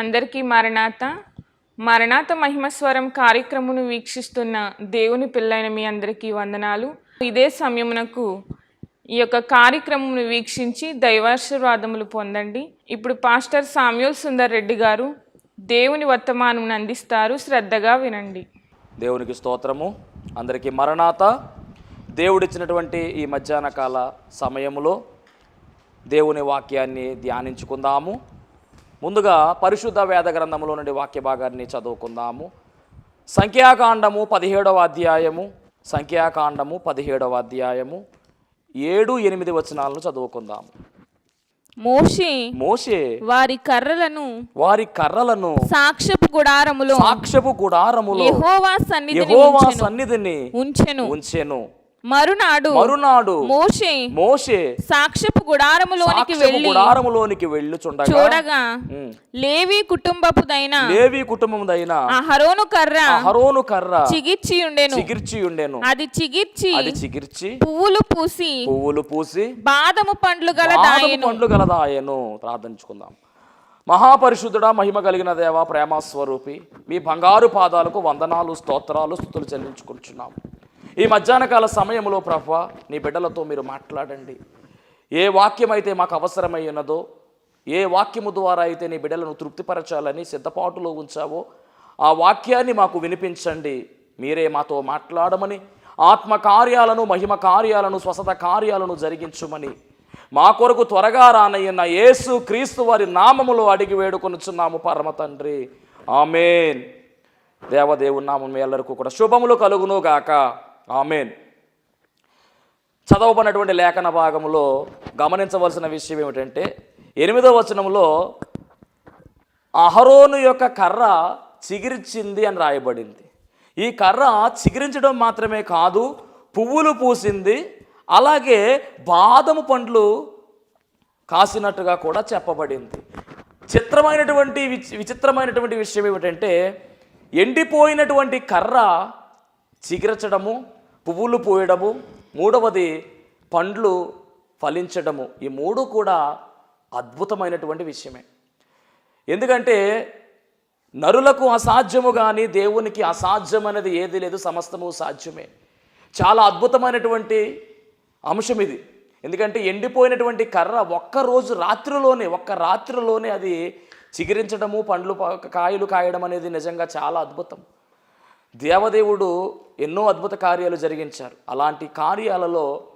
అందరికీ మరణాత. మరణాత మహిమస్వరం కార్యక్రమును వీక్షిస్తున్న దేవుని పిల్లైన మీ అందరికీ వందనాలు. ఇదే సమయమునకు ఈ యొక్క కార్యక్రమమును వీక్షించి దైవాశీర్వాదములు పొందండి. ఇప్పుడు పాస్టర్ సామ్యూల్ సుందర్ రెడ్డి గారు దేవుని వర్తమానమును అందిస్తారు. శ్రద్ధగా వినండి. దేవునికి స్తోత్రము. అందరికీ మరణాత. దేవుడిచ్చినటువంటి ఈ మధ్యాహ్న కాల సమయములో దేవుని వాక్యాన్ని ధ్యానించుకుందాము. ముందుగా పరిశుద్ధ వేద గ్రంథములో నుండి వాక్య భాగాన్ని చదువుకుందాము. సంఖ్యాకాండము పదిహేడవ అధ్యాయము. సంఖ్యాకాండము పదిహేడవ అధ్యాయము. ఏడు ఎనిమిది వచనాలను చదువుకుందాము. మోషే మోషే వారి కర్రలను వారి కర్రలను సాక్ష్యపు గుడారములో సాక్ష్యపు గుడారములో యెహోవా సన్నిధిని యెహోవా ఉంచెను. సన్నిధిని ఉంచెను. ఉంచెను. మరునాడు మరునాడు మోషే మోషే సాక్షపు గుడారములోనికి వెళ్ళి గుడారములోనికి వెళ్ళుచుండగా చూడగా లేవి కుటుంబపుదైన లేవి కుటుంబముదైన ఆ హరోను కర్ర హరోను కర్ర చిగిర్చి ఉండెను చిగిర్చి ఉండెను. అది చిగిర్చి అది చిగిర్చి పువ్వులు పూసి పువ్వులు పూసి బాదము పండ్లు గల పండ్లు గలదాయను. ప్రార్థించుకుందాం. మహాపరిశుద్ధుడా మహిమ కలిగిన దేవ ప్రేమ స్వరూపి మీ బంగారు పాదాలకు వందనాలు స్తోత్రాలు స్థుతులు చెల్లించుకుంటున్నాం ఈ మధ్యాహ్న కాల సమయంలో ప్రభ నీ బిడ్డలతో మీరు మాట్లాడండి. ఏ వాక్యం అయితే మాకు అవసరమై ఉన్నదో ఏ వాక్యము ద్వారా అయితే నీ బిడ్డలను తృప్తిపరచాలని సిద్ధపాటులో ఉంచావో ఆ వాక్యాన్ని మాకు వినిపించండి. మీరే మాతో మాట్లాడమని ఆత్మ కార్యాలను మహిమ కార్యాలను స్వసత కార్యాలను జరిగించుమని. మా కొరకు త్వరగా రానయ్యన్న యేసు క్రీస్తు వారి నామములో అడిగి వేడుకొనుచున్నాము పరమ తండ్రి. ఆమెన్. దేవదేవుని నామం మీ కూడా శుభములు కలుగును గాక ఆమెన్. చదవబడినటువంటి లేఖన భాగంలో గమనించవలసిన విషయం ఏమిటంటే ఎనిమిదవ వచనంలో అహరోను యొక్క కర్ర చిగిరిచింది అని రాయబడింది. ఈ కర్ర చిగిరించడం మాత్రమే కాదు పువ్వులు పూసింది అలాగే బాదము పండ్లు కాసినట్టుగా కూడా చెప్పబడింది. చిత్రమైనటువంటి విచి- విచిత్రమైనటువంటి విషయం ఏమిటంటే ఎండిపోయినటువంటి కర్ర చిగిరచడము పువ్వులు పూయడము. మూడవది పండ్లు ఫలించడము. ఈ మూడు కూడా అద్భుతమైనటువంటి విషయమే. ఎందుకంటే నరులకు అసాధ్యము కానీ దేవునికి అసాధ్యం అనేది ఏది లేదు సమస్తము సాధ్యమే. చాలా అద్భుతమైనటువంటి అంశం ఇది. ఎందుకంటే ఎండిపోయినటువంటి కర్ర ఒక్క రోజు రాత్రిలోనే ఒక్క రాత్రిలోనే అది చిగిరించడము పండ్లు కాయలు కాయడం అనేది నిజంగా చాలా అద్భుతం. దేవదేవుడు ఎన్నో అద్భుత కార్యాలు జరిగించారు. అలాంటి కార్యాలలో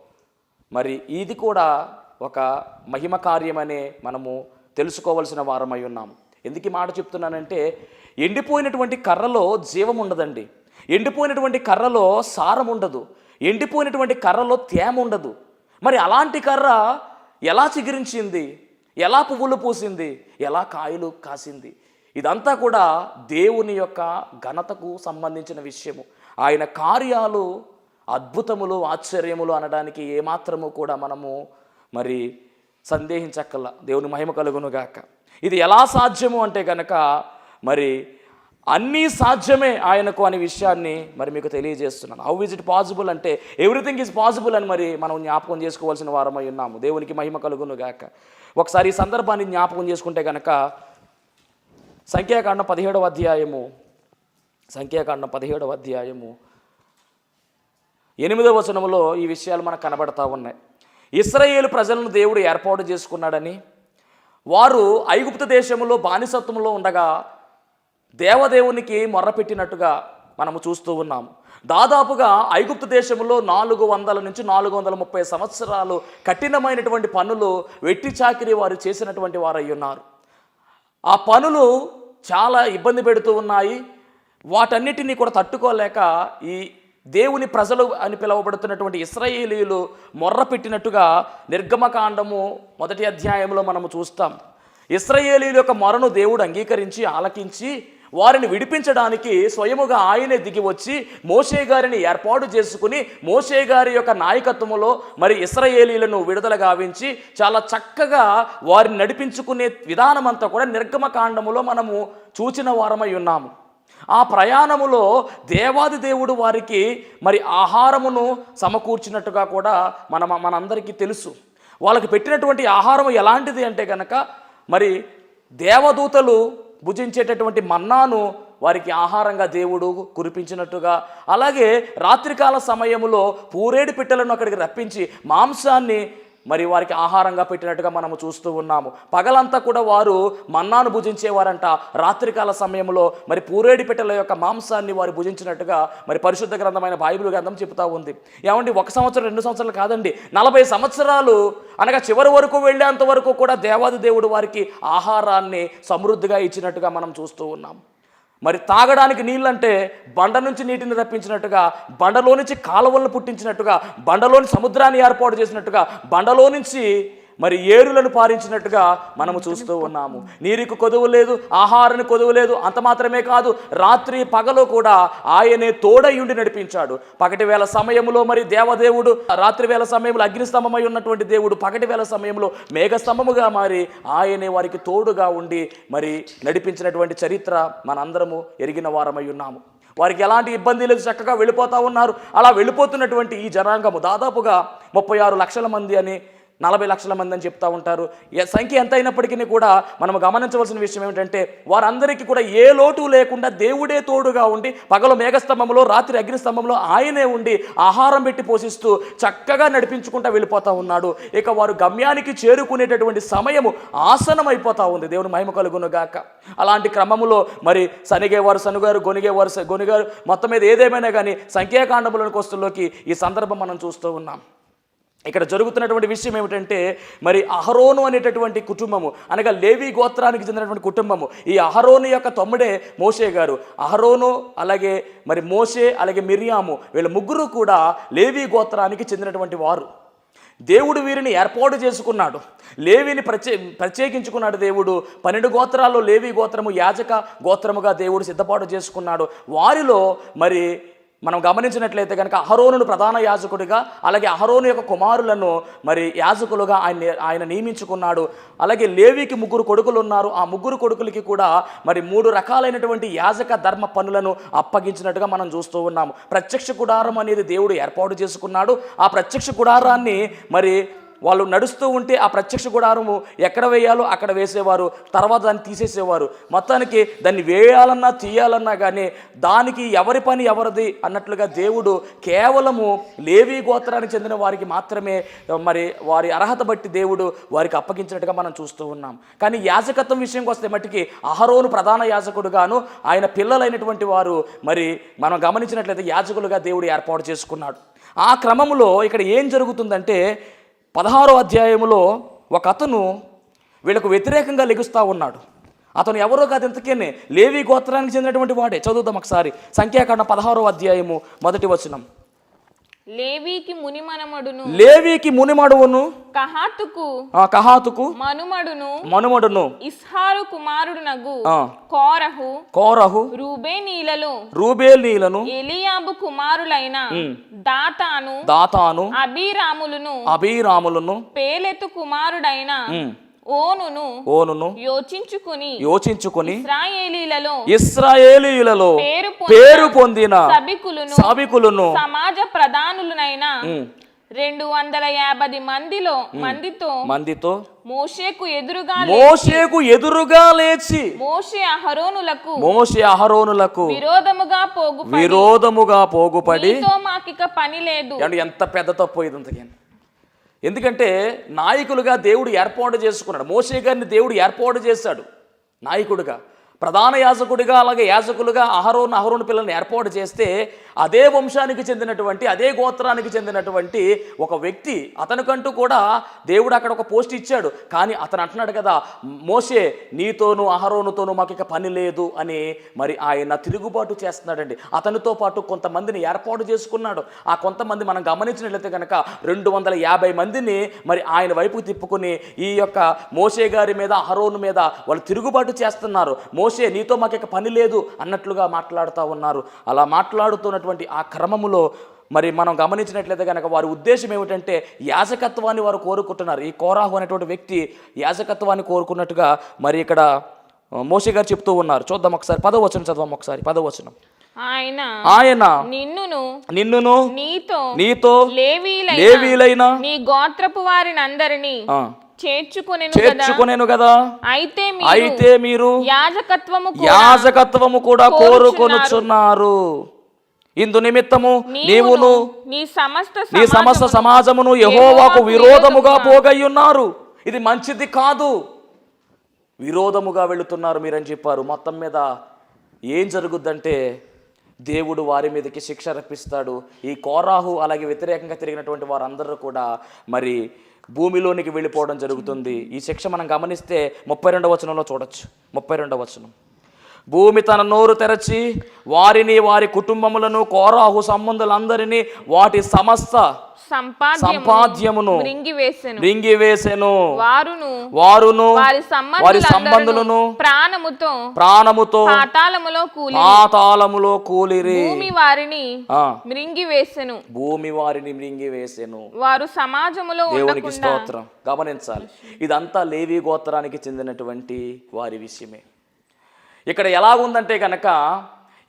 మరి ఇది కూడా ఒక మహిమ కార్యమనే మనము తెలుసుకోవలసిన వారమై ఉన్నాము. ఎందుకు ఈ మాట చెప్తున్నానంటే ఎండిపోయినటువంటి కర్రలో జీవం ఉండదండి. ఎండిపోయినటువంటి కర్రలో సారం ఉండదు. ఎండిపోయినటువంటి కర్రలో తేమ ఉండదు. మరి అలాంటి కర్ర ఎలా చిగురించింది? ఎలా పువ్వులు పూసింది? ఎలా కాయలు కాసింది? ఇదంతా కూడా దేవుని యొక్క ఘనతకు సంబంధించిన విషయము. ఆయన కార్యాలు అద్భుతములు ఆశ్చర్యములు అనడానికి ఏమాత్రము కూడా మనము మరి సందేహించక్కల. దేవుని మహిమ కలుగునుగాక. ఇది ఎలా సాధ్యము అంటే కనుక మరి అన్నీ సాధ్యమే ఆయనకు అనే విషయాన్ని మరి మీకు తెలియజేస్తున్నాను. హౌ ఇస్ ఇట్ పాసిబుల్ అంటే ఎవ్రీథింగ్ ఈజ్ పాసిబుల్ అని మరి మనం జ్ఞాపకం చేసుకోవాల్సిన వారమై ఉన్నాము. దేవునికి మహిమ కలుగునుగాక. ఒకసారి ఈ సందర్భాన్ని జ్ఞాపకం చేసుకుంటే కనుక సంఖ్యాకాండం పదిహేడవ అధ్యాయము. సంఖ్యాకాండం పదిహేడవ అధ్యాయము. ఎనిమిదవ వచనంలో ఈ విషయాలు మనకు కనబడతా ఉన్నాయి. ఇస్రాయేల్ ప్రజలను దేవుడు ఏర్పాటు చేసుకున్నాడని వారు ఐగుప్త దేశంలో బానిసత్వంలో ఉండగా దేవదేవునికి మొర్రపెట్టినట్టుగా మనము చూస్తూ ఉన్నాము దాదాపుగా ఐగుప్తు దేశంలో నాలుగు వందల నుంచి నాలుగు వందల ముప్పై సంవత్సరాలు కఠినమైనటువంటి పనులు వెట్టి చాకిరి వారు చేసినటువంటి వారు ఉన్నారు. ఆ పనులు చాలా ఇబ్బంది పెడుతూ ఉన్నాయి. వాటన్నిటినీ కూడా తట్టుకోలేక ఈ దేవుని ప్రజలు అని పిలువబడుతున్నటువంటి ఇస్రాయేలీలు మొర్ర పెట్టినట్టుగా నిర్గమకాండము మొదటి అధ్యాయంలో మనము చూస్తాం. ఇస్రాయేలీల యొక్క మొరను దేవుడు అంగీకరించి ఆలకించి వారిని విడిపించడానికి స్వయముగా ఆయనే దిగి వచ్చి మోషే గారిని ఏర్పాటు చేసుకుని మోషే గారి యొక్క నాయకత్వంలో మరి ఇస్రయేలీలను విడుదల గావించి చాలా చక్కగా వారిని నడిపించుకునే విధానం అంతా కూడా నిర్గమకాండములో మనము చూచిన వారమై ఉన్నాము. ఆ ప్రయాణములో దేవాది దేవుడు వారికి మరి ఆహారమును సమకూర్చినట్టుగా కూడా మన మనందరికీ తెలుసు. వాళ్ళకి పెట్టినటువంటి ఆహారం ఎలాంటిది అంటే కనుక మరి దేవదూతలు భుజించేటటువంటి మన్నాను వారికి ఆహారంగా దేవుడు కురిపించినట్టుగా. అలాగే రాత్రికాల సమయంలో పూరేడు పిట్టలను అక్కడికి రప్పించి మాంసాన్ని మరి వారికి ఆహారంగా పెట్టినట్టుగా మనము చూస్తూ ఉన్నాము. పగలంతా కూడా వారు మన్నాను భుజించేవారంట. రాత్రికాల సమయంలో మరి పూరేడి పెట్టెల యొక్క మాంసాన్ని వారు భుజించినట్టుగా మరి పరిశుద్ధ గ్రంథమైన బైబిల్ గ్రంథం చెబుతా ఉంది. ఏమండి ఒక సంవత్సరం రెండు సంవత్సరాలు కాదండి. నలభై సంవత్సరాలు అనగా చివరి వరకు వెళ్ళేంత వరకు కూడా దేవాది దేవుడు వారికి ఆహారాన్ని సమృద్ధిగా ఇచ్చినట్టుగా మనం చూస్తూ ఉన్నాం. మరి తాగడానికి నీళ్ళంటే బండ నుంచి నీటిని రప్పించినట్టుగా బండలో నుంచి కాలువలను పుట్టించినట్టుగా బండలోని సముద్రాన్ని ఏర్పాటు చేసినట్టుగా బండలో నుంచి మరి ఏరులను పారించినట్టుగా మనము చూస్తూ ఉన్నాము. నీరుకు కొదువు లేదు ఆహారానికి కొదువు లేదు అంత మాత్రమే కాదు రాత్రి పగలు కూడా ఆయనే తోడయుండి నడిపించాడు. పగటి వేళ సమయంలో మరి దేవదేవుడు రాత్రి వేళ సమయంలో అగ్నిస్తంభమై ఉన్నటువంటి దేవుడు పగటి వేళ సమయంలో మేఘస్తంభముగా మారి ఆయనే వారికి తోడుగా ఉండి మరి నడిపించినటువంటి చరిత్ర మనందరము ఎరిగిన వారమై ఉన్నాము. వారికి ఎలాంటి ఇబ్బంది లేదు చక్కగా వెళ్ళిపోతా ఉన్నారు. అలా వెళ్ళిపోతున్నటువంటి ఈ జనాంగము దాదాపుగా ముప్పై ఆరు లక్షల మంది అని నలభై లక్షల మంది అని చెప్తా ఉంటారు. సంఖ్య ఎంత అయినప్పటికీ కూడా మనం గమనించవలసిన విషయం ఏమిటంటే వారందరికీ కూడా ఏ లోటు లేకుండా దేవుడే తోడుగా ఉండి పగలు మేఘస్తంభంలో రాత్రి అగ్నిస్తంభంలో ఆయనే ఉండి ఆహారం పెట్టి పోషిస్తూ చక్కగా నడిపించుకుంటూ వెళ్ళిపోతూ ఉన్నాడు. ఇక వారు గమ్యానికి చేరుకునేటటువంటి సమయము ఆసనం అయిపోతూ ఉంది. దేవుని మహిమ కలుగునుగాక. అలాంటి క్రమములో మరి సనిగేవారు సనుగారు గొనిగేవారు గొనిగారు మొత్తం మీద ఏదేమైనా కానీ సంఖ్యాకాండములను కోస్తుల్లోకి ఈ సందర్భం మనం చూస్తూ ఉన్నాం. ఇక్కడ జరుగుతున్నటువంటి విషయం ఏమిటంటే మరి అహరోను అనేటటువంటి కుటుంబము అనగా లేవి గోత్రానికి చెందినటువంటి కుటుంబము ఈ అహరోను యొక్క తమ్ముడే మోషే గారు. అహరోను అలాగే మరి మోషే అలాగే మిరియాము వీళ్ళ ముగ్గురు కూడా లేవి గోత్రానికి చెందినటువంటి వారు. దేవుడు వీరిని ఏర్పాటు చేసుకున్నాడు. లేవిని ప్రత్యే ప్రత్యేకించుకున్నాడు దేవుడు. పన్నెండు గోత్రాల్లో లేవి గోత్రము యాజక గోత్రముగా దేవుడు సిద్ధపాటు చేసుకున్నాడు. వారిలో మరి మనం గమనించినట్లయితే కనుక అహరోనును ప్రధాన యాజకుడిగా అలాగే అహరోను యొక్క కుమారులను మరి యాజకులుగా ఆయన ఆయన నియమించుకున్నాడు. అలాగే లేవికి ముగ్గురు కొడుకులు ఉన్నారు ఆ ముగ్గురు కొడుకులకి కూడా మరి మూడు రకాలైనటువంటి యాజక ధర్మ పనులను అప్పగించినట్టుగా మనం చూస్తూ ఉన్నాము. ప్రత్యక్ష గుడారం అనేది దేవుడు ఏర్పాటు చేసుకున్నాడు. ఆ ప్రత్యక్ష గుడారాన్ని మరి వాళ్ళు నడుస్తూ ఉంటే ఆ ప్రత్యక్ష గుడారము ఎక్కడ వేయాలో అక్కడ వేసేవారు తర్వాత దాన్ని తీసేసేవారు. మొత్తానికి దాన్ని వేయాలన్నా తీయాలన్నా కానీ దానికి ఎవరి పని ఎవరిది అన్నట్లుగా దేవుడు కేవలము లేవీ గోత్రానికి చెందిన వారికి మాత్రమే మరి వారి అర్హత బట్టి దేవుడు వారికి అప్పగించినట్టుగా మనం చూస్తూ ఉన్నాం. కానీ యాజకత్వం విషయంకి వస్తే మట్టికి అహరోను ప్రధాన యాజకుడుగాను ఆయన పిల్లలైనటువంటి వారు మరి మనం గమనించినట్లయితే యాజకులుగా దేవుడు ఏర్పాటు చేసుకున్నాడు. ఆ క్రమంలో ఇక్కడ ఏం జరుగుతుందంటే పదహారో అధ్యాయములో ఒక అతను వీళ్ళకు వ్యతిరేకంగా లెగుస్తూ ఉన్నాడు. అతను ఎవరో కాదు ఇంతకేనే లేవి గోత్రానికి చెందినటువంటి వాడే. చదువుదాం ఒకసారి. సంఖ్యాకాండ పదహారో అధ్యాయము మొదటి వచనం. లేవీకి మునిమనమడును. లేవికి మునిమడువును? కహాతుకు. ఆ కహాతుకు? మనుమడును. మనుమడును. ఇస్హారు కుమారుడునగు ఆ, కోరహు. కోరహు. రూబేనీలలో రూబేలీలను ఎలియాబు కుమారులైన దాతాను. దాతాను. అబీరాములను. అభిరాములను పేలెతు కుమారుడైన ఓనును ఓనును యోచించుకుని యోచించుకొని ఇస్రాయేలీలలో ఇస్రాయేలీయులలో పేరు పొందిన సభికులను సాబికులను సమాజ ప్రధానులనైన రెండు వందల యాభై మందిలో మందితో మందితో మోషేకు ఎదురుగా మోషేకు ఎదురుగా లేచి మోషే అహరోనులకు మోషే అహరోనులకు విరోధముగా పోగు విరోధముగా పోగుపడి మాకిక పని లేదు. ఎంత పెద్ద తప్పు ఇది ఎందుకంటే నాయకులుగా దేవుడు ఏర్పాటు చేసుకున్నాడు. మోసే గారిని దేవుడు ఏర్పాటు చేశాడు. నాయకుడిగా. ప్రధాన యాజకుడిగా అలాగే యాజకులుగా అహరోన్ అహరోన్ పిల్లల్ని ఏర్పాటు చేస్తే అదే వంశానికి చెందినటువంటి అదే గోత్రానికి చెందినటువంటి ఒక వ్యక్తి అతనికంటూ కూడా దేవుడు అక్కడ ఒక పోస్ట్ ఇచ్చాడు. కానీ అతను అంటున్నాడు కదా మోషే నీతోనూ అహరోనుతోనూ మాకు ఇక పని లేదు అని మరి ఆయన తిరుగుబాటు చేస్తున్నాడండి. అతనితో పాటు కొంతమందిని ఏర్పాటు చేసుకున్నాడు. ఆ కొంతమంది మనం గమనించినట్లయితే కనుక రెండు వందల యాభై మందిని మరి ఆయన వైపు తిప్పుకుని ఈ యొక్క మోషే గారి మీద అహరోను మీద వాళ్ళు తిరుగుబాటు చేస్తున్నారు. మోషే నీతో మాకు ఇక పని లేదు అన్నట్లుగా మాట్లాడుతూ ఉన్నారు. అలా మాట్లాడుతున్నటువంటి ఆ క్రమములో మరి మనం గమనించినట్లయితే కనుక వారి ఉద్దేశం ఏమిటంటే యాజకత్వాన్ని వారు కోరుకుంటున్నారు. ఈ కోరాహు అనేటువంటి వ్యక్తి యాజకత్వాన్ని కోరుకున్నట్టుగా మరి ఇక్కడ మోషే గారు చెప్తూ ఉన్నారు. చూద్దాం ఒకసారి. పదవచనం చదవం ఒకసారి. పదవచనం ఆయన ఆయన నిన్నును నిన్నును నీతో నీతో లేవీలైన నీ గోత్రపు వారిని అందరినీ చేర్చుకొనెను కదా. చేర్చుకునేను కదా. అయితే అయితే మీరు యాజకత్వము యాజకత్వము కూడా కోరుకొనుచున్నారు. ఇందు నిమిత్తము నీవును నీ సమస్త నీ సమస్త సమాజమును యహోవాకు విరోధముగా పోగయ్యున్నారు. ఇది మంచిది కాదు. విరోధముగా వెళుతున్నారు మీరని చెప్పారు. మొత్తం మీద ఏం జరుగుద్దంటే దేవుడు వారి మీదకి శిక్ష రప్పిస్తాడు. ఈ కోరాహు అలాగే వ్యతిరేకంగా తిరిగినటువంటి వారందరూ కూడా మరి భూమిలోనికి వెళ్ళిపోవడం జరుగుతుంది. ఈ శిక్ష మనం గమనిస్తే ముప్పై రెండవ వచనంలో చూడొచ్చు. ముప్పై రెండవ వచనం. భూమి తన నోరు తెరచి వారిని వారి కుటుంబములను కోరాహు సంబంధులందరినీ వాటి సమస్త సంపాద్యమును రింగివేసెను వారును వారును వారి సంబంధులను ప్రాణముతో ప్రాణముతో పాతాళములో కూలి పాతాళములో కూలిరి. భూమి వారిని ఆ, మృంగివేసెను. భూమి వారిని మృంగివేసెను. వారు సమాజములో దేవునికి స్తోత్రం. గమనించాలి. ఇదంతా లేవి గోత్రానికి చెందినటువంటి వారి విషయమే. ఇక్కడ ఎలాగుందంటే కనుక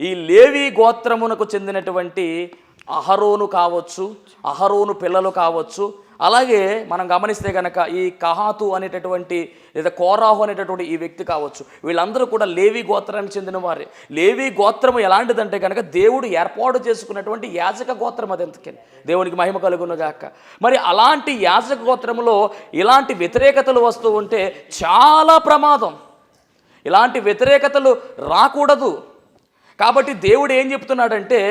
ఈ లేవి గోత్రమునకు చెందినటువంటి అహరోను కావచ్చు అహరోను పిల్లలు కావచ్చు. అలాగే మనం గమనిస్తే కనుక ఈ కహాతు అనేటటువంటి లేదా కోరాహు అనేటటువంటి ఈ వ్యక్తి కావచ్చు. వీళ్ళందరూ కూడా లేవి గోత్రానికి చెందిన వారే లేవి గోత్రము ఎలాంటిదంటే కనుక దేవుడు ఏర్పాటు చేసుకున్నటువంటి యాజక గోత్రం అది ఎందుకని దేవునికి మహిమ కలుగునుగాక మరి అలాంటి యాజక గోత్రములో ఇలాంటి వ్యతిరేకతలు వస్తూ ఉంటే చాలా ప్రమాదం. ఇలాంటి వ్యతిరేకతలు రాకూడదు. కాబట్టి దేవుడు ఏం చెప్తున్నాడంటే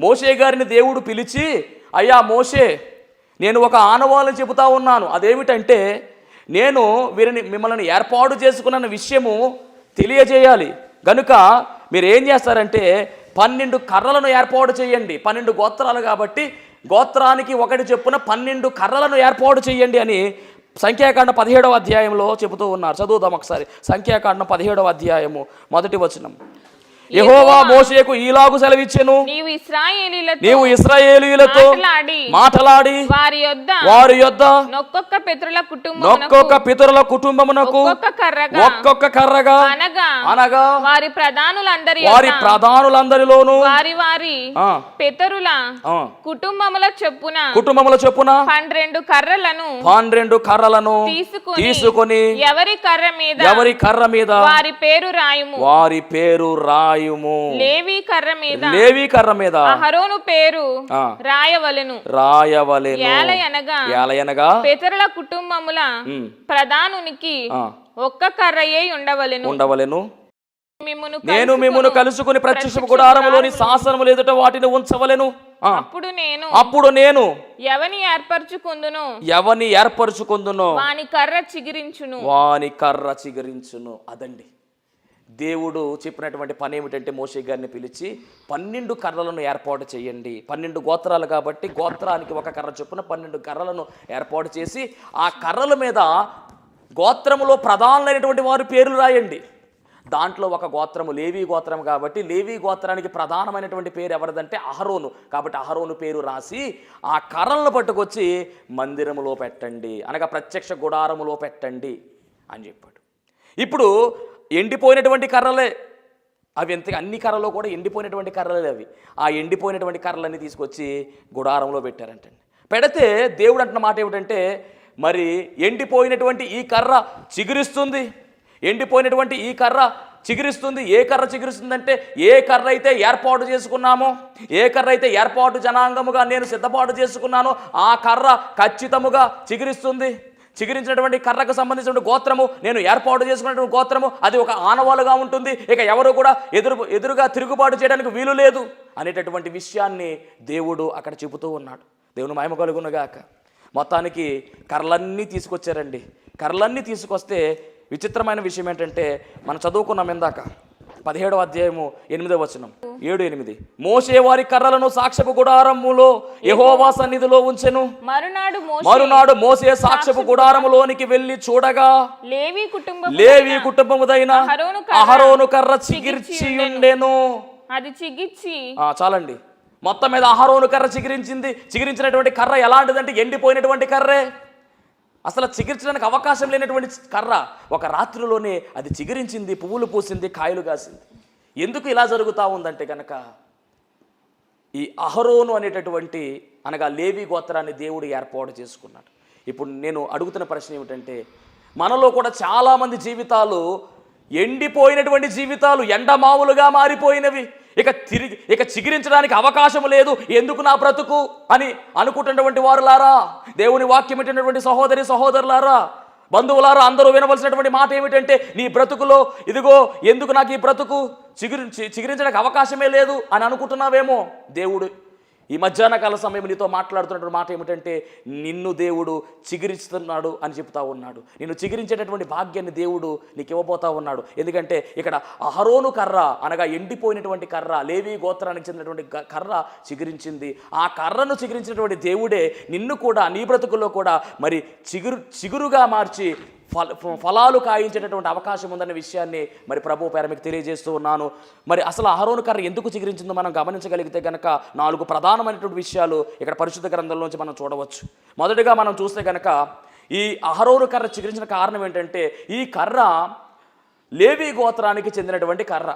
మోషే గారిని దేవుడు పిలిచి అయ్యా మోషే నేను ఒక ఆనవాళ్ళు చెబుతా ఉన్నాను. అదేమిటంటే నేను వీరిని మిమ్మల్ని ఏర్పాటు చేసుకున్న విషయము తెలియజేయాలి. గనుక మీరు ఏం చేస్తారంటే పన్నెండు కర్రలను ఏర్పాటు చేయండి. పన్నెండు గోత్రాలు కాబట్టి గోత్రానికి ఒకటి చెప్పున పన్నెండు కర్రలను ఏర్పాటు చేయండి అని సంఖ్యాకాండ పదిహేడవ అధ్యాయంలో చెబుతూ ఉన్నారు. చదువుదాం ఒకసారి. సంఖ్యాకాండం పదిహేడవ అధ్యాయము మొదటి వచనం. యెహోవా మోషేకు ఈలాగు సెలవిచ్చెను. నీవు ఇస్రాయేలీలతో నీవు మాట్లాడి వారి యొద్ద వారి యొద్ద నొక్కొక్క పితరుల కుటుంబం ఒక్కొక్క పితరుల కుటుంబమునకు ఒక్కొక్క కర్రగా ఒక్కొక్క అనగా అనగా వారి ప్రధానులందరి వారి ప్రధానులందరిలోను వారి వారి పితరుల కుటుంబముల చొప్పున కుటుంబముల చొప్పున పన్నెండు కర్రలను పన్నెండు కర్రలను తీసుకుని తీసుకొని ఎవరి కర్ర మీద ఎవరి కర్ర మీద వారి పేరు రాయుము. వారి పేరు రాయుము. లేవి కర్ర మీద. లేవి కర్ర మీద. అహరోను పేరు. రాయవలెను. రాయవలెను. ఏలయనగా. ఏలయనగా. పితరుల కుటుంబముల ప్రధానునికి ఒక్క కర్రయే ఉండవలెను. ఉండవలెను. మిమ్మును నేను మిమ్మల్ని కలుసుకుని ప్రత్యక్ష గుడారములోని శాసనములు ఎదుట వాటిని ఉంచవలెను. అప్పుడు నేను అప్పుడు నేను ఎవని ఏర్పరచుకుందును? ఎవని ఏర్పరచుకుందునో? వాని కర్ర చిగిరించును. వాని కర్ర చిగురించును. అదండి. దేవుడు చెప్పినటువంటి పని ఏమిటంటే మోషే గారిని పిలిచి పన్నెండు కర్రలను ఏర్పాటు చేయండి. పన్నెండు గోత్రాలు కాబట్టి గోత్రానికి ఒక కర్ర చొప్పున పన్నెండు కర్రలను ఏర్పాటు చేసి ఆ కర్రల మీద గోత్రములో ప్రధానులైనటువంటి వారి పేర్లు రాయండి. దాంట్లో ఒక గోత్రము లేవీ గోత్రం కాబట్టి లేవీ గోత్రానికి ప్రధానమైనటువంటి పేరు ఎవరిదంటే అహరోను. కాబట్టి అహరోను పేరు రాసి ఆ కర్రలను పట్టుకొచ్చి మందిరములో పెట్టండి. అనగా ప్రత్యక్ష గుడారములో పెట్టండి అని చెప్పాడు. ఇప్పుడు ఎండిపోయినటువంటి కర్రలే. అవి ఎంత అన్ని కర్రలో కూడా ఎండిపోయినటువంటి కర్రలే అవి. ఆ ఎండిపోయినటువంటి కర్రలన్నీ తీసుకొచ్చి గుడారంలో పెట్టారంటండి. పెడితే దేవుడు అంటున్న మాట ఏమిటంటే మరి ఎండిపోయినటువంటి ఈ కర్ర చిగురిస్తుంది. ఎండిపోయినటువంటి ఈ కర్ర చిగురిస్తుంది. ఏ కర్ర చిగురిస్తుందంటే ఏ కర్ర అయితే ఏర్పాటు చేసుకున్నామో ఏ కర్ర అయితే ఏర్పాటు జనాంగముగా నేను సిద్ధపాటు చేసుకున్నానో ఆ కర్ర ఖచ్చితముగా చిగురిస్తుంది. చిగురించినటువంటి కర్రకు సంబంధించిన గోత్రము నేను ఏర్పాటు చేసుకున్నటువంటి గోత్రము అది ఒక ఆనవాలుగా ఉంటుంది. ఇక ఎవరు కూడా ఎదురు ఎదురుగా తిరుగుబాటు చేయడానికి వీలు లేదు అనేటటువంటి విషయాన్ని దేవుడు అక్కడ చెబుతూ ఉన్నాడు. దేవుని మాయమ కలుగునుగాక మొత్తానికి కర్రలన్నీ తీసుకొచ్చారండి. కర్రలన్నీ తీసుకొస్తే విచిత్రమైన విషయం ఏంటంటే మనం చదువుకున్నాం ఇందాక. పదిహేడవ అధ్యాయము ఎనిమిదవ వచనం. ఏడు ఎనిమిది. మోసే వారి కర్రలను సాక్ష్యపు గుడారములో యెహోవా సన్నిధిలో ఉంచెను. మరునాడు మోసే సాక్ష్యపు గుడారములోనికి వెళ్ళి చూడగా లేవి కుటుంబం లేవి కుటుంబముదైన అహరోను కర్ర చిగిర్చి ఉండెను. అది చిగిచ్చి ఆ, చాలండి. మొత్తం మీద అహరోను కర్ర చిగిరించింది. చిగిరించినటువంటి కర్ర ఎలాంటిదంటే ఎండిపోయినటువంటి కర్రే. అసలు చిగిర్చడానికి అవకాశం లేనటువంటి కర్ర ఒక రాత్రిలోనే అది చిగిరించింది పువ్వులు పూసింది కాయలు కాసింది. ఎందుకు ఇలా జరుగుతూ ఉందంటే కనుక ఈ అహరోను అనేటటువంటి అనగా లేవి గోత్రాన్ని దేవుడు ఏర్పాటు చేసుకున్నాడు. ఇప్పుడు నేను అడుగుతున్న ప్రశ్న ఏమిటంటే మనలో కూడా చాలామంది జీవితాలు ఎండిపోయినటువంటి జీవితాలు ఎండమావులుగా మారిపోయినవి. ఇక తిరిగి ఇక చిగిరించడానికి అవకాశం లేదు. ఎందుకు నా బ్రతుకు? అని అనుకుంటున్నటువంటి వారులారా దేవుని వాక్యం ఏంటటువంటి సహోదరి సహోదరులారా బంధువులారా అందరూ వినవలసినటువంటి మాట ఏమిటంటే నీ బ్రతుకులో ఇదిగో ఎందుకు నాకు ఈ బ్రతుకు? చిగురి చి- చిగురించడానికి అవకాశమే లేదు అని అనుకుంటున్నావేమో దేవుడు. ఈ మధ్యాహ్న కాల సమయం నీతో మాట్లాడుతున్నటువంటి మాట ఏమిటంటే నిన్ను దేవుడు చిగురిస్తున్నాడు అని చెప్తా ఉన్నాడు. నిన్ను చిగురించేటటువంటి భాగ్యాన్ని దేవుడు నీకు ఇవ్వబోతా ఉన్నాడు. ఎందుకంటే ఇక్కడ అహరోను కర్ర అనగా ఎండిపోయినటువంటి కర్ర లేవి గోత్రానికి చెందినటువంటి కర్ర చిగురించింది. ఆ కర్రను చిగురించినటువంటి దేవుడే నిన్ను కూడా నీ బ్రతుకుల్లో కూడా మరి చిగురు చిగురుగా మార్చి ఫల ఫలాలు కాయించేటటువంటి అవకాశం ఉందన్న విషయాన్ని మరి ప్రభు పేర మీకు తెలియజేస్తూ ఉన్నాను. మరి అసలు అహరోను కర్ర ఎందుకు చిగురించిందో మనం గమనించగలిగితే కనుక నాలుగు ప్రధానమైనటువంటి విషయాలు ఇక్కడ పరిశుద్ధ గ్రంథంలోంచి మనం చూడవచ్చు. మొదటిగా మనం చూస్తే కనుక ఈ అహరోను కర్ర చిగురించిన కారణం ఏంటంటే ఈ కర్ర లేవి గోత్రానికి చెందినటువంటి కర్ర.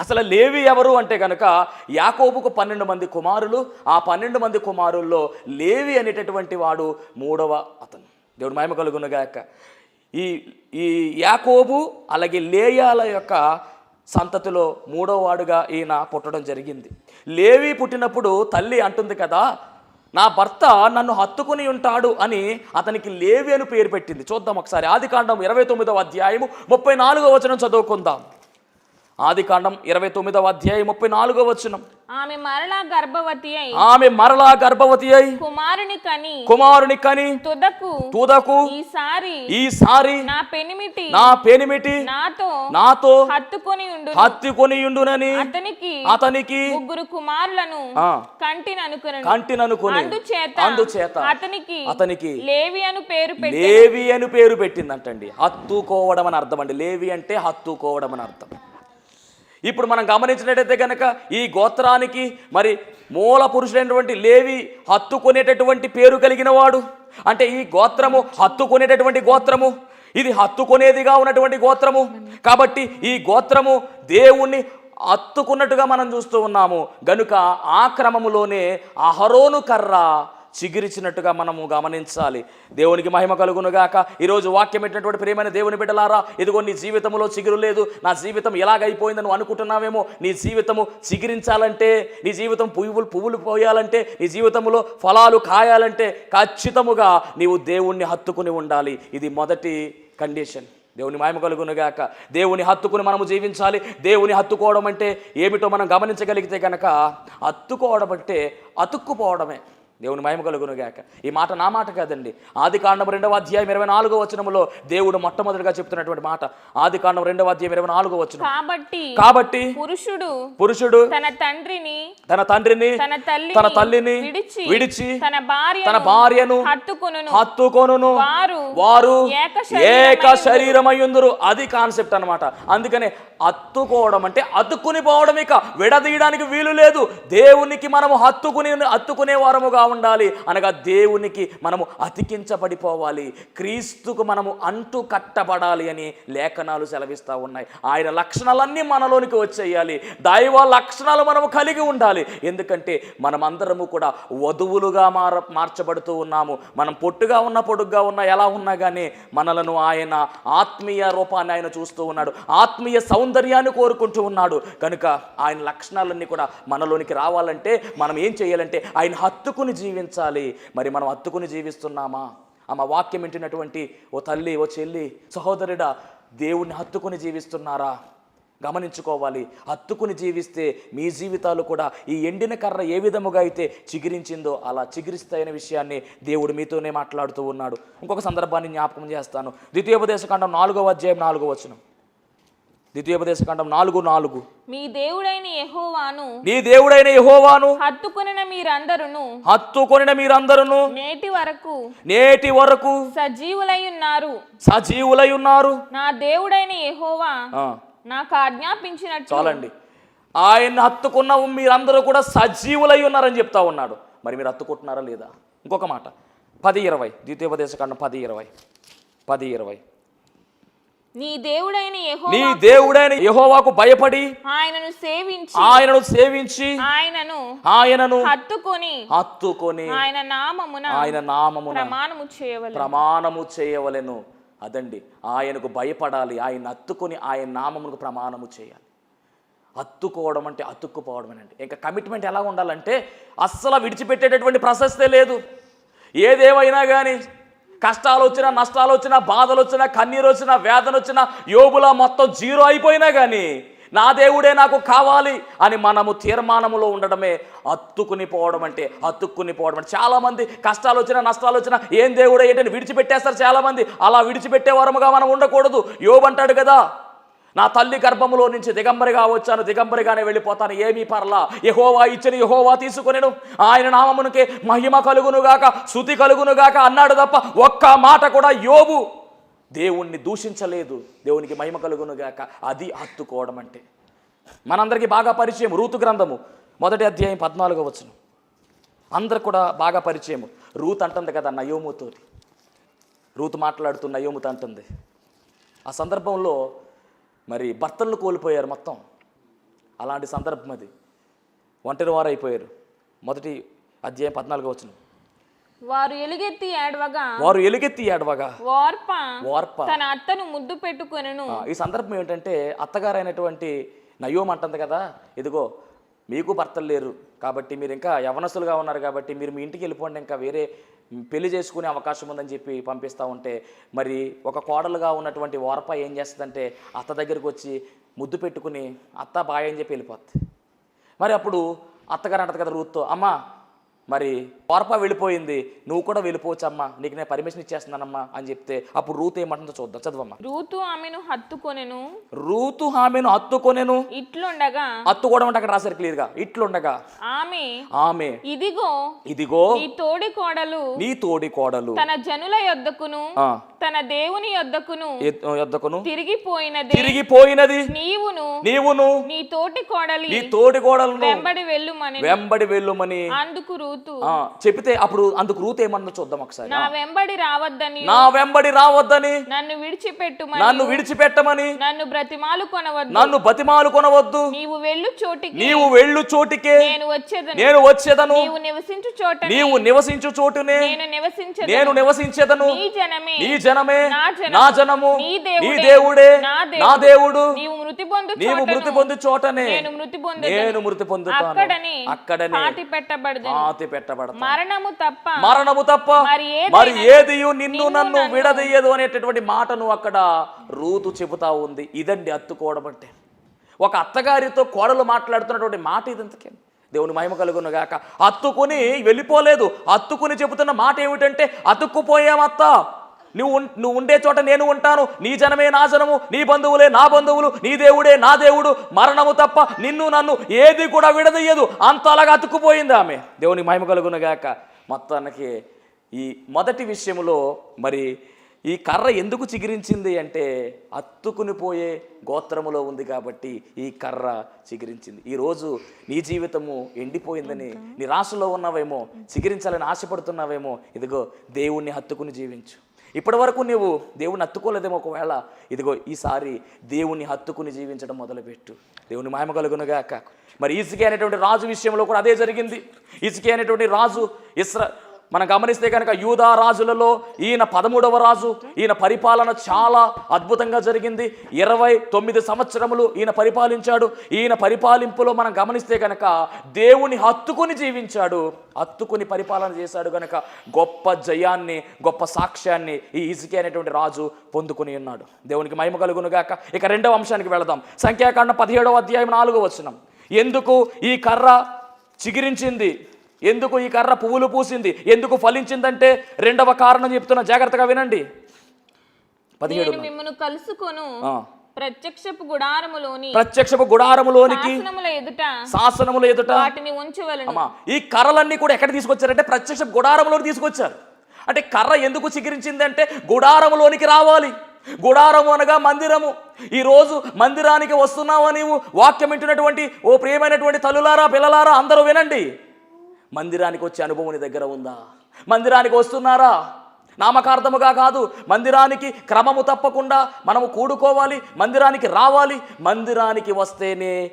అసలు లేవి ఎవరు అంటే కనుక యాకోబుకు పన్నెండు మంది కుమారులు ఆ పన్నెండు మంది కుమారుల్లో లేవి అనేటటువంటి వాడు మూడవ అతను. దేవుడు మహిమ కలుగునుగాక. ఈ ఈ యాకోబు అలాగే లేయాల యొక్క సంతతిలో మూడోవాడుగా ఈయన పుట్టడం జరిగింది. లేవి పుట్టినప్పుడు తల్లి అంటుంది కదా నా భర్త నన్ను హత్తుకుని ఉంటాడు అని అతనికి లేవి అని పేరు పెట్టింది. చూద్దాం ఒకసారి. ఆది కాండం ఇరవై తొమ్మిదవ అధ్యాయము ముప్పై నాలుగో వచనం చదువుకుందాం. ఆది కాండం ఇరవై తొమ్మిదవ అధ్యాయం ముప్పై నాలుగో వచనం. ఆమె మరలా గర్భవతి అయి ఆమె మరలా గర్భవతి అయి కుమారుని కని కుమారుని కని తుదకు తూదకు ఈసారి ఈసారి నా పెనిమిటి నా పెనిమిటి నాతో నాతో హత్తుకొని ఉండు హత్తుకొనియుండునని అతనికి అతనికి ముగ్గురు కుమారులను కంటిని అనుకును కంటిననుకొని అందుచేత అందుచేత అతనికి అతనికి లేవి అను పేరు పెట్టి లేవి అని పేరు పెట్టిందంటండి. హత్తుకోవడం అని అర్థం అండి లేవి అంటే హత్తుకోవడం అని అర్థం. ఇప్పుడు మనం గమనించినట్టయితే కనుక ఈ గోత్రానికి మరి మూల పురుషుడైనటువంటి లేవి హత్తుకునేటటువంటి పేరు కలిగిన వాడు అంటే ఈ గోత్రము హత్తుకునేటటువంటి గోత్రము. ఇది హత్తుకునేదిగా ఉన్నటువంటి గోత్రము. కాబట్టి ఈ గోత్రము దేవుణ్ణి హత్తుకున్నట్టుగా మనం చూస్తూ ఉన్నాము. గనుక ఆ క్రమములోనే అహరోను కర్ర చిగిరిచినట్టుగా మనము గమనించాలి. దేవునికి మహిమ కలుగునుగాక. ఈరోజు వాక్యం పెట్టినటువంటి ప్రేమైన దేవుని బిడ్డలారా ఇదిగో నీ జీవితంలో చిగురు లేదు. నా జీవితం ఎలాగైపోయిందని నువ్వు అనుకుంటున్నావేమో నీ జీవితము చిగిరించాలంటే నీ జీవితం పువ్వులు పువ్వులు పోయాలంటే నీ జీవితంలో ఫలాలు కాయాలంటే ఖచ్చితముగా నీవు దేవుణ్ణి హత్తుకుని ఉండాలి. ఇది మొదటి కండిషన్. దేవుని మహిమ కలుగునుగాక. దేవుని హత్తుకుని మనము జీవించాలి. దేవుని హత్తుకోవడం అంటే ఏమిటో మనం గమనించగలిగితే కనుక హత్తుకోవడం అంటే అతుక్కుపోవడమే. దేవుని మహిమ కలుగునుగాక ఈ మాట నా మాట కాదండి. ఆది కాండం రెండవ అధ్యాయం ఇరవై నాలుగో వచనములో దేవుడు మొట్టమొదటిగా చెప్తున్నటువంటి మాట. ఆది కాండం రెండవ అధ్యాయం ఇరవై నాలుగో వచనం. కాబట్టి కాబట్టి పురుషుడు పురుషుడు తన తండ్రిని తన తండ్రిని తన తల్లి తన తల్లిని విడిచి విడిచి తన భార్య తన భార్యను హత్తుకును హత్తుకొనును. వారు వారు ఏక ఏక శరీరమయ్యుందురు. అది కాన్సెప్ట్ అన్నమాట. అందుకనే హత్తుకోవడం అంటే హత్తుకుని పోవడం ఇక. విడదీయడానికి వీలు లేదు. దేవునికి మనము హత్తుకుని హత్తుకునే వారముగా ఉండాలి అనగా దేవునికి మనము అతికించబడిపోవాలి. క్రీస్తుకు మనము అంటు కట్టబడాలి అని లేఖనాలు సెలవిస్తూ ఉన్నాయి. ఆయన లక్షణాలన్నీ మనలోనికి వచ్చేయాలి. దైవ లక్షణాలు మనము కలిగి ఉండాలి. ఎందుకంటే మనమందరము కూడా వధువులుగా మార మార్చబడుతూ ఉన్నాము. మనం పొట్టుగా ఉన్న పొడుగ్గా ఉన్న ఎలా ఉన్నా కానీ మనలను ఆయన ఆత్మీయ రూపాన్ని ఆయన చూస్తూ ఉన్నాడు. ఆత్మీయ సౌందర్యాన్ని కోరుకుంటూ ఉన్నాడు. కనుక ఆయన లక్షణాలన్నీ కూడా మనలోనికి రావాలంటే మనం ఏం చేయాలంటే ఆయన హత్తుకుని జీవించాలి. మరి మనం హత్తుకుని జీవిస్తున్నామా? ఆమె వాక్యం వింటున్నటువంటి ఓ తల్లి ఓ చెల్లి సహోదరుడా దేవుణ్ణి హత్తుకుని జీవిస్తున్నారా? గమనించుకోవాలి. హత్తుకుని జీవిస్తే మీ జీవితాలు కూడా ఈ ఎండిన కర్ర ఏ విధముగా అయితే చిగిరించిందో అలా చిగిరిస్తాయనే విషయాన్ని దేవుడు మీతోనే మాట్లాడుతూ ఉన్నాడు. ఇంకొక సందర్భాన్ని జ్ఞాపకం చేస్తాను. ద్వితీయోపదేశకాండం నాలుగో అధ్యాయం నాలుగో వచనం. ద్వితీయోపదేశకాండం నాలుగు నాలుగు. మీ దేవుడైన యెహోవాను నీ దేవుడైన యెహోవాను హత్తుకునిన మీరందరును హత్తుకొనిన మీరందరూ నేటి వరకు నేటి వరకు సజీవులై ఉన్నారు. సజీవులై ఉన్నారు. నా దేవుడైన యెహోవా నాకు ఆజ్ఞాపించినట్టు చాలండి. ఆయన్ని హత్తుకున్న మీరందరూ కూడా సజీవులై ఉన్నారని చెప్తా ఉన్నాడు. మరి మీరు హత్తుకుంటున్నారా లేదా? ఇంకొక మాట. పది ఇరవై. ద్వితీయోపదేశకాండం పది ఇరవై. పది ఇరవై. నీ దేవుడైన నీ దేవుడైన యెహోవాకు భయపడి ఆయనను సేవించి ఆయనను సేవించి ఆయనను ఆయనను హత్తుకొని హత్తుకొని ఆయన నామమున ఆయన నామమున ప్రమాణము చేయవలెను. ప్రమాణము చేయవలెను. అదండి. ఆయనకు భయపడాలి. ఆయన హత్తుకొని ఆయన నామమునకు ప్రమాణము చేయాలి. హత్తుకోవడం అంటే అతుక్కుపోవడం ఇంకా కమిట్మెంట్ ఎలా ఉండాలంటే అస్సలు విడిచిపెట్టేటటువంటి ప్రశస్తే లేదు. ఏదేమైనా కానీ కష్టాలు వచ్చినా నష్టాలు వచ్చినా బాధలు వచ్చినా కన్నీరు వచ్చినా వేదన వచ్చినా యోగుల మొత్తం జీరో అయిపోయినా కానీ నా దేవుడే నాకు కావాలి అని మనము తీర్మానములో ఉండడమే అత్తుకుని పోవడం అంటే అత్తుక్కుని పోవడం అంటే. చాలామంది కష్టాలు వచ్చినా నష్టాలు వచ్చినా ఏం దేవుడే ఏంటని విడిచిపెట్టేస్తారు చాలామంది. అలా విడిచిపెట్టేవారముగా మనం ఉండకూడదు. యోగు అంటాడు కదా నా తల్లి గర్భములో నుంచి దిగంబరిగా వచ్చాను దిగంబరిగానే వెళ్ళిపోతాను. ఏమీ పర్లా. యహోవా ఇచ్చిన యహోవా తీసుకొనెను. ఆయన నామమునకే మహిమ కలుగునుగాక శృతి కలుగునుగాక అన్నాడు తప్ప ఒక్క మాట కూడా యోబు దేవుణ్ణి దూషించలేదు. దేవునికి మహిమ కలుగునుగాక. అది హత్తుకోవడం అంటే. మనందరికీ బాగా పరిచయం రూతు గ్రంథము. మొదటి అధ్యాయం పద్నాలుగో వచ్చును అందరికి కూడా బాగా పరిచయం. రూత్ అంటుంది కదా నయోముతోటి రూత్ మాట్లాడుతూ నయోముతో అంటుంది. ఆ సందర్భంలో మరి భర్తలను కోల్పోయారు మొత్తం. అలాంటి సందర్భం అది. ఒంటరి వారు అయిపోయారు మొదటి అధ్యాయం పద్నాలుగో వచ్చిన వారు ఎలుగెత్తి ఏడవగా వారు ఎలుగెత్తి ఏడవగా వార్ప వార్ప. తన అత్తను ముద్దు పెట్టుకొనెను. ఈ సందర్భం ఏంటంటే అత్తగారైనటువంటి నయోం అంటుంది కదా ఇదిగో మీకు భర్తలు లేరు. కాబట్టి మీరు ఇంకా యవనస్తులుగా ఉన్నారు కాబట్టి మీరు మీ ఇంటికి వెళ్ళిపోండి ఇంకా వేరే పెళ్ళి చేసుకునే అవకాశం ఉందని చెప్పి పంపిస్తూ ఉంటే మరి ఒక కోడలుగా ఉన్నటువంటి ఓరప ఏం చేస్తుందంటే అత్త దగ్గరికి వచ్చి ముద్దు పెట్టుకుని అత్త బాయ్ అని చెప్పి వెళ్ళిపోద్ది. మరి అప్పుడు అత్తగారు అంటది కదా రూత్తో అమ్మా మరి వార్ప వెళ్ళిపోయింది. నువ్వు కూడా వెళ్ళిపోవచ్చు అమ్మా నీకు నేను పర్మిషన్ ఇచ్చేస్తున్నానమ్మా అని చెప్తే అప్పుడు రూత్ ఏమంటుందో చూద్దాం. చదవమ్మా. రూతు ఆమెను హత్తుకొనెను. రూతు ఆమెను హత్తుకొనెను. ఇట్లుండగా. హత్తుకోవడం అంటే అక్కడ రాశారు క్లియర్గా ఇట్లుండగా. ఆమె. ఆమె. ఇదిగో. ఇదిగో. ఈ తోడి కోడలు. నీ తోడి కోడలు. తన జనుల యొద్దకును. తన దేవుని యొద్దకును యొద్దకును? తిరిగిపోయినదే. తిరిగిపోయినది. నీవును నీవును. నీ తోటి కోడలి నీ తోడి కోడలను వెంబడి వెళ్ళుమని. వెంబడి వెళ్ళుమని. అందుకు రూతు. చెప్తే అప్పుడు అందుకు రూత్ ఏమన్నా చూద్దాం ఒకసారి. నా వెంబడి రావద్దని. నా వెంబడి రావద్దని. నన్ను విడిచిపెట్టుమని. నన్ను విడిచిపెట్టమని. నన్ను బ్రతిమాలు కొనవద్దు. నన్ను బతిమాలు కొనవద్దు. నీవు వెళ్ళు చోటికి. నీవు వెళ్ళు చోటికే. నేను వచ్చేదను. నేను వచ్చేదను. నీవు నివసించు చోట నీవు నివసించు చోటునే. నేను నివసించదు నేను నివసించేదను. నీ జనమే. నీ జనమే నా జనము, నా దేవుడే, నా దేవుడు. నీవు మృతి పొందు చోటను. నేను మృతి పొందుతాను. అక్కడని పాతి పెట్టబడదు పాతి పెట్టబడతాను. మరణము తప్ప మరణము తప్ప మరి ఏది నిన్ను నిన్ను విడదీయదు అనేటటువంటి మాటను అక్కడ రూతు చెబుతా ఉంది. ఇదండి అత్తుకోవడం అంటే. ఒక అత్తగారితో కోడలు మాట్లాడుతున్నటువంటి మాట ఇదంతకే దేవుని మహిమ కలుగును గాక. అత్తుకుని వెళ్ళిపోలేదు. అత్తుకుని చెబుతున్న మాట ఏమిటంటే అతుక్కుపోయామత్త నువ్వు నువ్వు ఉండే చోట నేను ఉంటాను. నీ జనమే నా జనము నీ బంధువులే నా బంధువులు నీ దేవుడే నా దేవుడు. మరణము తప్ప నిన్ను నన్ను ఏది కూడా విడదీయదు. అంతలాగా అతుక్కుపోయింది ఆమె. దేవుని మహిమ కలుగును గాక. మొత్తానికి ఈ మొదటి విషయంలో మరి ఈ కర్ర ఎందుకు చిగిరించింది అంటే అత్తుకుని పోయే గోత్రములో ఉంది కాబట్టి ఈ కర్ర చిగిరించింది. ఈరోజు నీ జీవితము ఎండిపోయిందని నిరాశలో ఉన్నావేమో చిగిరించాలని ఆశపడుతున్నావేమో ఇదిగో దేవుణ్ణి హత్తుకుని జీవించు. ఇప్పటి వరకు నువ్వు దేవుని హత్తుకోలేదేమో ఒకవేళ ఇదిగో ఈసారి దేవుని హత్తుకుని జీవించడం మొదలుపెట్టు. దేవుని మాయమ కలుగునుగాక మరి ఇసుకే అనేటువంటి రాజు విషయంలో కూడా అదే జరిగింది. ఇసుకే అనేటువంటి రాజు ఇస్రా మనం గమనిస్తే కనుక యూదా రాజులలో ఈయన పదమూడవ రాజు ఈయన పరిపాలన చాలా అద్భుతంగా జరిగింది. ఇరవై తొమ్మిది సంవత్సరములు ఈయన పరిపాలించాడు. ఈయన పరిపాలింపులో మనం గమనిస్తే కనుక దేవుని హత్తుకుని జీవించాడు. హత్తుకుని పరిపాలన చేశాడు కనుక గొప్ప జయాన్ని గొప్ప సాక్ష్యాన్ని ఈ ఇసుకే అనేటువంటి రాజు పొందుకుని ఉన్నాడు. దేవునికి మహిమ కలుగునుగాక ఇక రెండవ అంశానికి వెళదాం. సంఖ్యాకాండం పదిహేడవ అధ్యాయం నాలుగో వచనం. ఎందుకు ఈ కర్ర చిగిరించింది? ఎందుకు ఈ కర్ర పువ్వులు పూసింది? ఎందుకు ఫలించిందంటే రెండవ కారణం చెప్తున్నా జాగ్రత్తగా వినండి. పదిహేడు మిమ్మల్ని కలుసుకొను. ప్రత్యక్షపు గుడారములోని ప్రత్యక్షపు గుడారములోనికి శాసనముల ఎదుట శాసనముల ఎదుట వాటిని ఉంచవలను. ఈ కర్రలన్నీ కూడా ఎక్కడ తీసుకొచ్చారంటే ప్రత్యక్ష గుడారంలోకి తీసుకొచ్చారు. అంటే కర్ర ఎందుకు చిగిరించింది అంటే గుడారములోనికి రావాలి. గుడారము అనగా మందిరము. ఈరోజు మందిరానికి వస్తున్నావా నీవు? వాక్యం వింటున్నటువంటి ఓ ప్రియమైనటువంటి తల్లులారా పిల్లలారా అందరూ వినండి. మందిరానికి వచ్చే అనుభవం నీ దగ్గర ఉందా? మందిరానికి వస్తున్నారా? నామకార్థముగా కాదు మందిరానికి క్రమము తప్పకుండా మనము కూడుకోవాలి మందిరానికి రావాలి. మందిరానికి వస్తేనే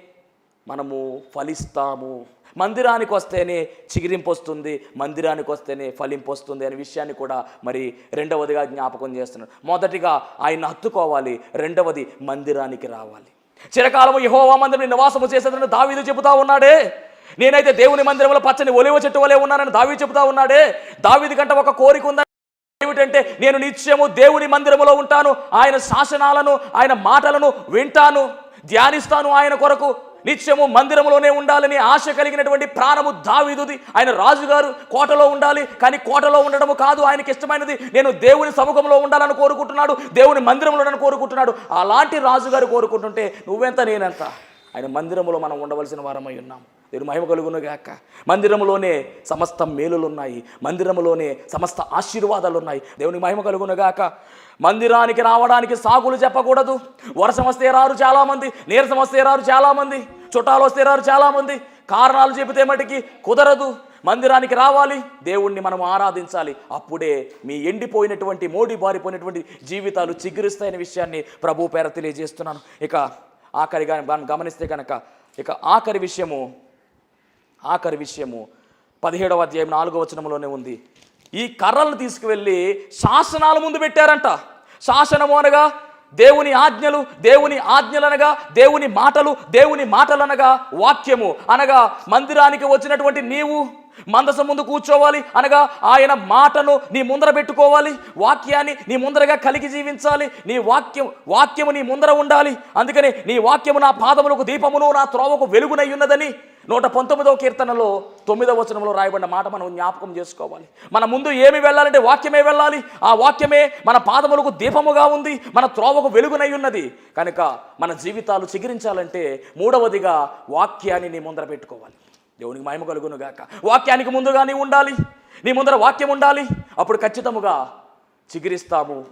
మనము ఫలిస్తాము. మందిరానికి వస్తేనే చిగిరింపు వస్తుంది మందిరానికి వస్తేనే ఫలింపు వస్తుంది అనే విషయాన్ని కూడా మరి రెండవదిగా జ్ఞాపకం చేస్తున్నాడు. మొదటిగా ఆయన హత్తుకోవాలి రెండవది మందిరానికి రావాలి. చిరకాలము యహోవా మందిరం నివాసము చేసేదని దావీదు చెబుతా ఉన్నాడే. నేనైతే దేవుని మందిరంలో పచ్చని ఒలివ చెట్టు వలె ఉన్నానని దావి చెబుతా ఉన్నాడే. దావిది కంటే ఒక కోరిక ఉందా? ఏమిటంటే నేను నిత్యము దేవుని మందిరములో ఉంటాను ఆయన శాసనాలను ఆయన మాటలను వింటాను ధ్యానిస్తాను ఆయన కొరకు. నిత్యము మందిరములోనే ఉండాలని ఆశ కలిగినటువంటి ప్రాణము దావిదుది. ఆయన రాజుగారు కోటలో ఉండాలి కానీ కోటలో ఉండడము కాదు ఆయనకి ఇష్టమైనది. నేను దేవుని సముఖంలో ఉండాలని కోరుకుంటున్నాడు దేవుని మందిరంలో ఉండాలని కోరుకుంటున్నాడు. అలాంటి రాజుగారు కోరుకుంటుంటే నువ్వెంత నేనంత? ఆయన మందిరములో మనం ఉండవలసిన వారమై ఉన్నాం. దేవుని మహిమ కలుగును గాక. సమస్త మేలులు ఉన్నాయి మందిరంలోనే సమస్త ఆశీర్వాదాలు ఉన్నాయి దేవుని మహిమ కలుగును గాక. మందిరానికి రావడానికి సాకులు చెప్పకూడదు. వర్షం వస్తే రారు చాలామంది నీరసం వస్తే రారు చాలామంది చుట్టాలు వస్తే రారు చాలామంది. కారణాలు చెబితే మటుకి కుదరదు. మందిరానికి రావాలి. దేవుణ్ణి మనం ఆరాధించాలి. అప్పుడే మీ ఎండిపోయినటువంటి మోడీ బారిపోయినటువంటి జీవితాలు చిగురిస్తాయనే విషయాన్ని ప్రభు పేర తెలియజేస్తున్నాను. ఇక ఆఖరిగా మనం గమనిస్తే కనుక ఇక ఆఖరి విషయము ఆఖరి విషయము పదిహేడవ అధ్యాయం నాలుగో వచనంలోనే ఉంది. ఈ కర్రలు తీసుకువెళ్ళి శాసనాల ముందు పెట్టారంట. శాసనము అనగా దేవుని ఆజ్ఞలు దేవుని ఆజ్ఞలనగా దేవుని మాటలు దేవుని మాటలనగా వాక్యము. అనగా మందిరానికి వచ్చినటువంటి నీవు మందసం ముందు కూర్చోవాలి. అనగా ఆయన మాటను నీ ముందర పెట్టుకోవాలి. వాక్యాన్ని నీ ముందరగా కలిగి జీవించాలి. నీ వాక్యం వాక్యము నీ ముందర ఉండాలి. అందుకని నీ వాక్యము నా పాదములకు దీపమును నా త్రోవకు వెలుగునై ఉన్నదని నూట పంతొమ్మిదవ కీర్తనలో తొమ్మిదవ వచనంలో రాయబడిన మాట మనం జ్ఞాపకం చేసుకోవాలి. మన ముందు ఏమి వెళ్ళాలంటే వాక్యమే వెళ్ళాలి. ఆ వాక్యమే మన పాదములకు దీపముగా ఉంది మన త్రోవకు వెలుగునై ఉన్నది. కనుక మన జీవితాలు చిగురించాలంటే మూడవదిగా వాక్యాన్ని నీ ముందర పెట్టుకోవాలి. దేవునికి మహిమ కలుగును గాక. వాక్యానికి ముందుగా నీ ఉండాలి. నీ ముందర వాక్యం ఉండాలి. అప్పుడు ఖచ్చితముగా చిగురిస్తాము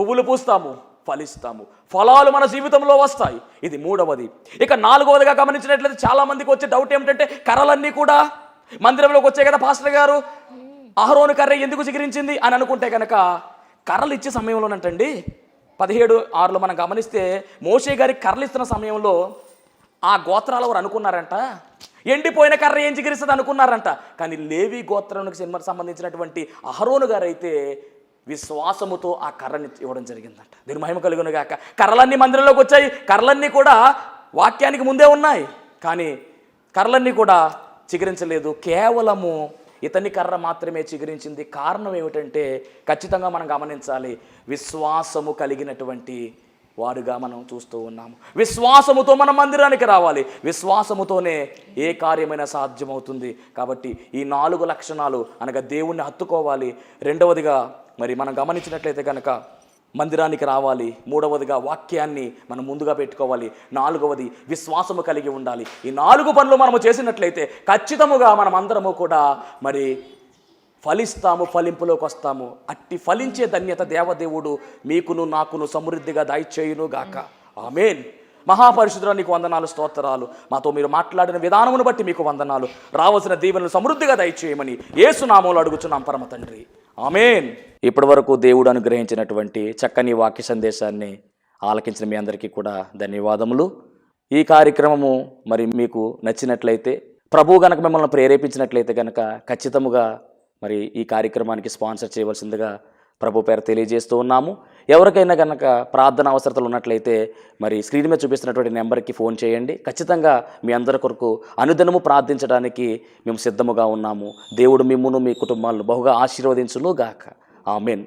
పువ్వులు పూస్తాము ఫలిస్తాము. ఫలాలు మన జీవితంలో వస్తాయి. ఇది మూడవది. ఇక నాలుగవదిగా గమనించినట్లయితే చాలా మందికి వచ్చే డౌట్ ఏమిటంటే కర్రలన్నీ కూడా మందిరంలోకి వచ్చాయి కదా పాస్టర్ గారు? అహరోను కర్ర ఎందుకు చిగిరించింది అని అనుకుంటే కనుక కర్రలు ఇచ్చే సమయంలోనంటండి పదిహేడు ఆరులో మనం గమనిస్తే మోషే గారి కర్రలు ఇస్తున్న సమయంలో ఆ గోత్రాల వారు అనుకున్నారంట? ఎండిపోయిన కర్ర ఏం చిగిరిస్తుంది అనుకున్నారంట. కానీ లేవి గోత్రానికి సినిమాకి సంబంధించినటువంటి అహరోను గారు అయితే విశ్వాసముతో ఆ కర్రని ఇవ్వడం జరిగిందంట. దీని మహిమ కలుగును గాక. కర్రలన్నీ మందిరంలోకి వచ్చాయి. కర్రలన్నీ కూడా వాక్యానికి ముందే ఉన్నాయి. కానీ కర్రలన్నీ కూడా చిగురించలేదు. కేవలము ఇతని కర్ర మాత్రమే చిగురించింది. కారణం ఏమిటంటే ఖచ్చితంగా మనం గమనించాలి. విశ్వాసము కలిగినటువంటి వారుగా మనం చూస్తూ ఉన్నాము. విశ్వాసముతో మనం మందిరానికి రావాలి. విశ్వాసముతోనే ఏ కార్యమైనా సాధ్యమవుతుంది. కాబట్టి ఈ నాలుగు లక్షణాలు అనగా దేవుణ్ణి హత్తుకోవాలి. రెండవదిగా మరి మనం గమనించినట్లయితే కనుక మందిరానికి రావాలి మూడవదిగా వాక్యాన్ని మనం ముందుగా పెట్టుకోవాలి నాలుగవది విశ్వాసము కలిగి ఉండాలి. ఈ నాలుగు పనులు మనము చేసినట్లయితే ఖచ్చితముగా మనం అందరము కూడా మరి ఫలిస్తాము ఫలింపులోకి వస్తాము. అట్టి ఫలించే ధన్యత దేవదేవుడు మీకును నాకును సమృద్ధిగా దయచేయును గాక ఆమెన్. మహాపరిశుద్ధుల నీకు వందనాలు స్తోత్రాలు. మాతో మీరు మాట్లాడిన విధానమును బట్టి మీకు వందనాలు. రావాల్సిన దీవెనలు సమృద్ధిగా దయచేయమని ఏసునామంలో అడుగుచున్నాం పరమ తండ్రి. ఆమెన్. ఇప్పటి వరకు దేవుడు అనుగ్రహించినటువంటి చక్కని వాక్య సందేశాన్ని ఆలకించిన మీ అందరికీ కూడా ధన్యవాదములు. ఈ కార్యక్రమము మరి మీకు నచ్చినట్లయితే ప్రభు గనక మిమ్మల్ని ప్రేరేపించినట్లయితే కనుక ఖచ్చితముగా మరి ఈ కార్యక్రమానికి స్పాన్సర్ చేయవలసిందిగా ప్రభు పేరు తెలియజేస్తూ ఉన్నాము. ఎవరికైనా కనుక ప్రార్థన అవసరతలు ఉన్నట్లయితే మరి స్క్రీన్ మీద చూపిస్తున్నటువంటి నెంబర్కి ఫోన్ చేయండి. ఖచ్చితంగా మీ అందరి కొరకు అనుదినము ప్రార్థించడానికి మేము సిద్ధముగా ఉన్నాము. దేవుడు మిమ్మును మీ కుటుంబాలను బహుగా ఆశీర్వదించును గాక ఆమెన్.